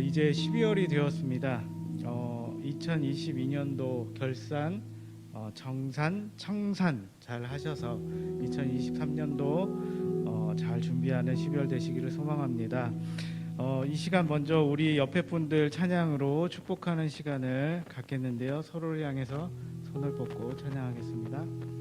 이제 12월이 되었습니다. 어, 2022년도 결산, 어, 정산, 청산 잘 하셔서 2023년도 어, 잘 준비하는 12월 되시기를 소망합니다. 어, 이 시간 먼저 우리 옆에 분들 찬양으로 축복하는 시간을 갖겠는데요. 서로를 향해서 손을 뻗고 찬양하겠습니다.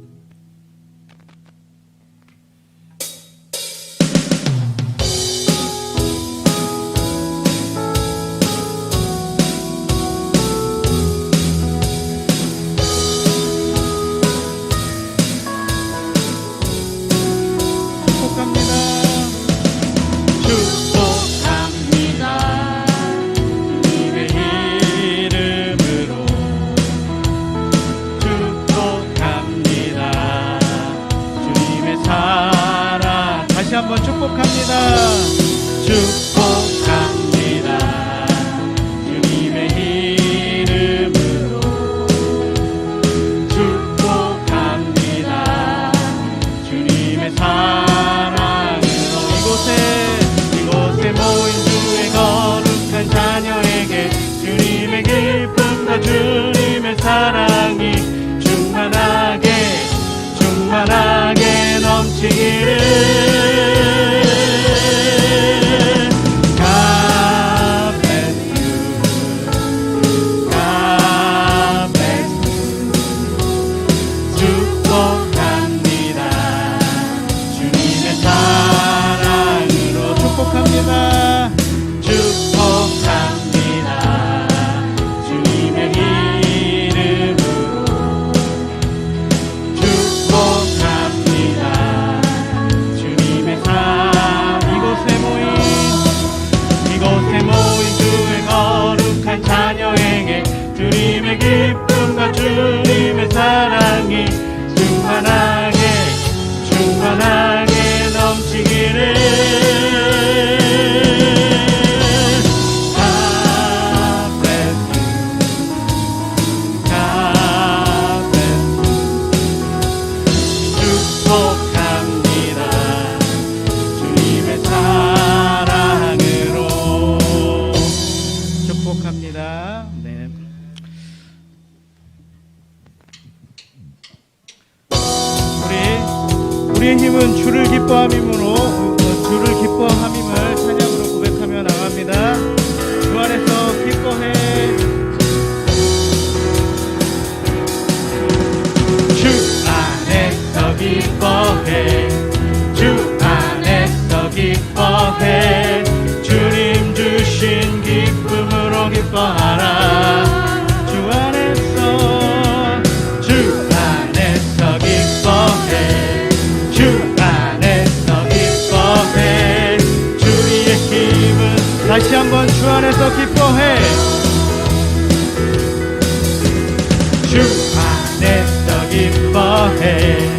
é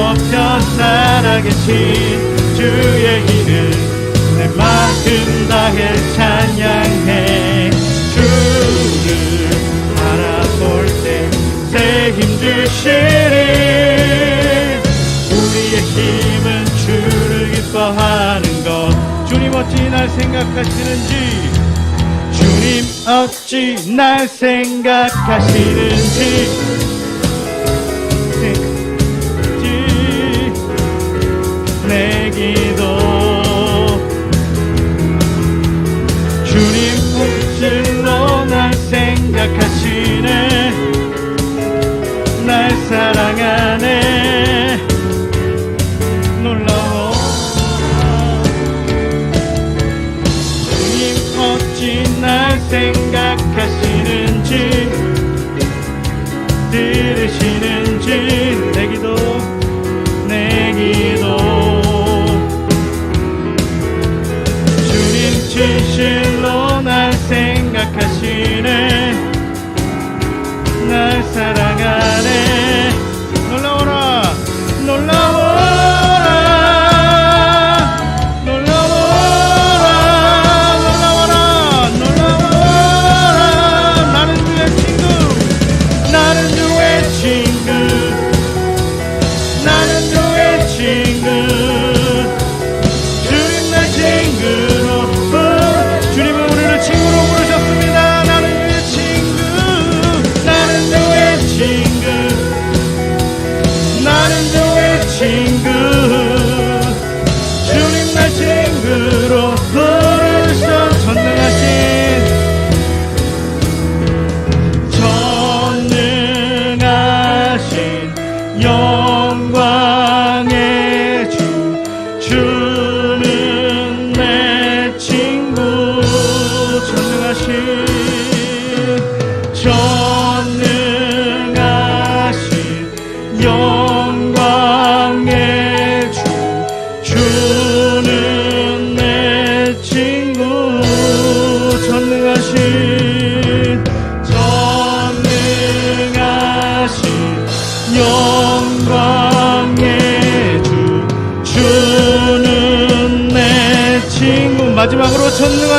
높여 살아계신 주의 이름 내 막은 땅을 찬양해. 주를 바라볼 때 새 힘주시는 우리의 힘은 주를 기뻐하는 것. 주님 어찌 날 생각하시는지? 주님 어찌 날 생각하시는지?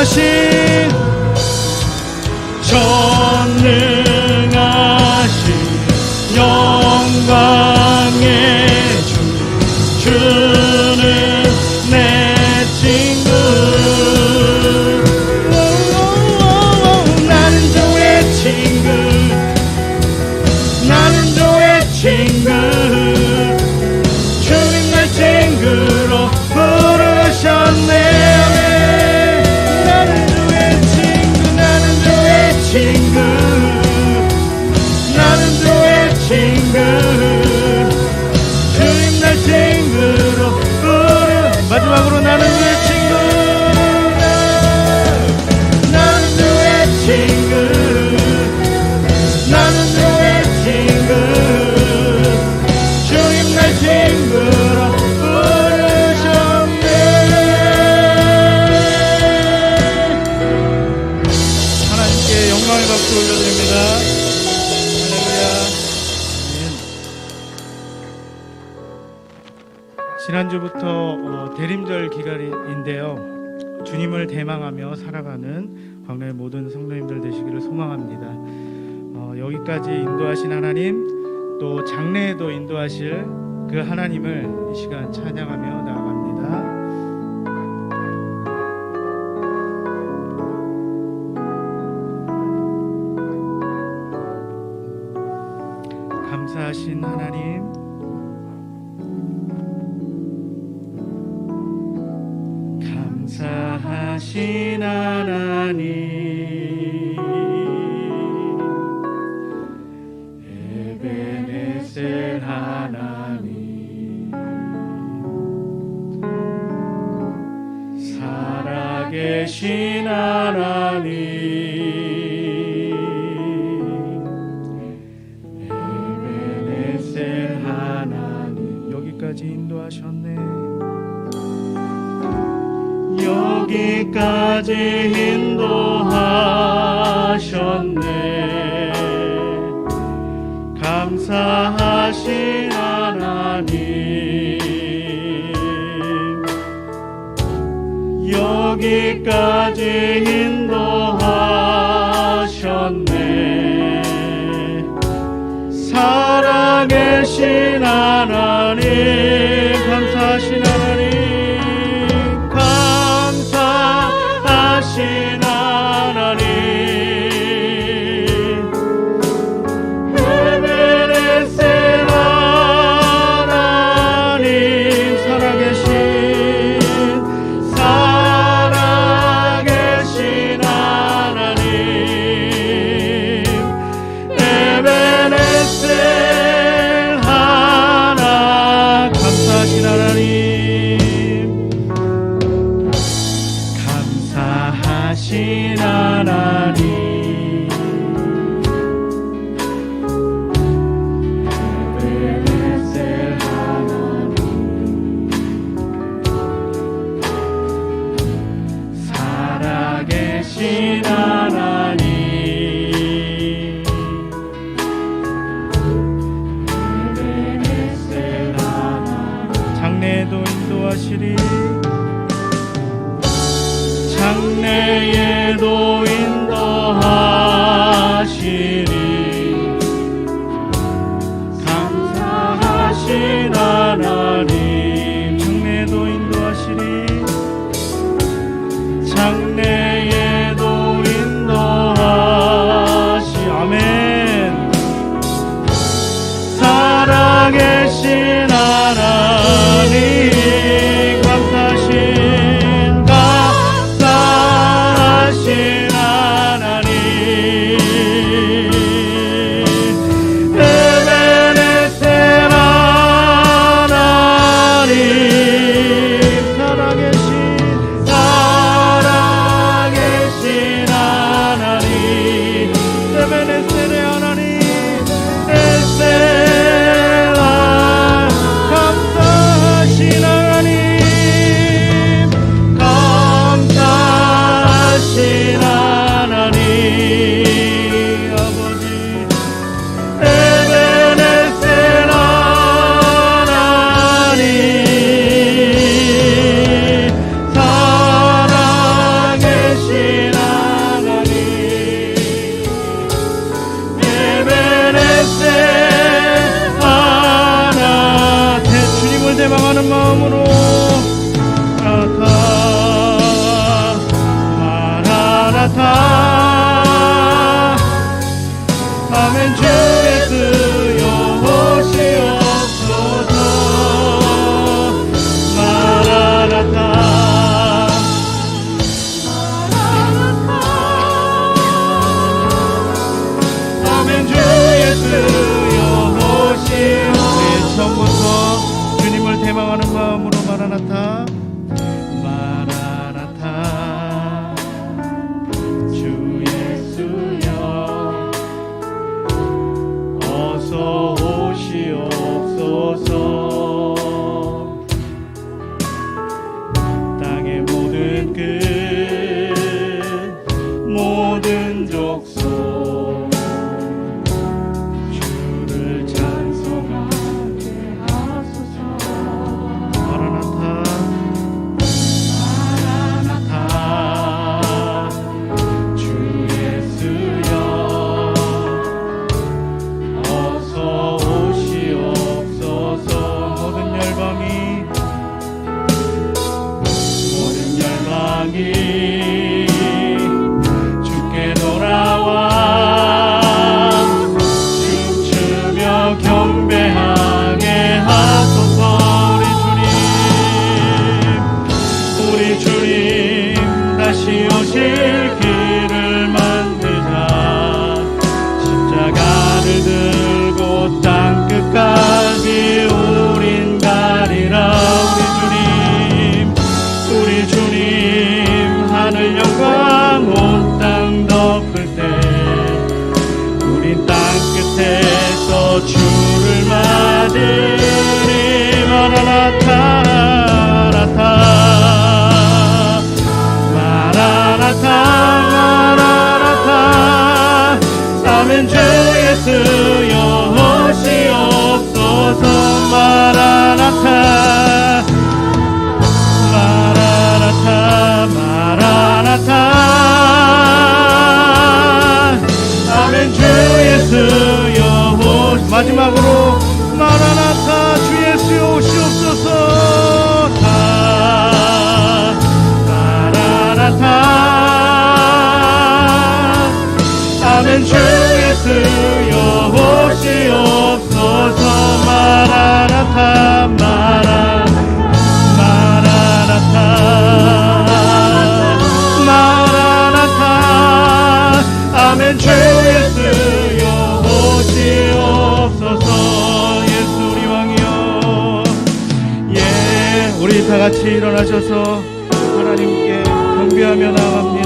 것이 여기까지 인도하신 하나님 또 장래에도 인도하실 그 하나님을 이 시간 찬양하며 나아갑니다. 감사하신 하나님 되신 하나님 에베네셀 하나님. 여기까지 인도하셨네. 여기까지 인도하셨네. 감사합니다. 여기까지 인도하셨네. 사랑의 신 하나 认识。Maranatha. Amen. Jesus. 주 예수여 오시옵소서 마라나타 같이 일어나셔서 하나님께 경배하며 나갑니다.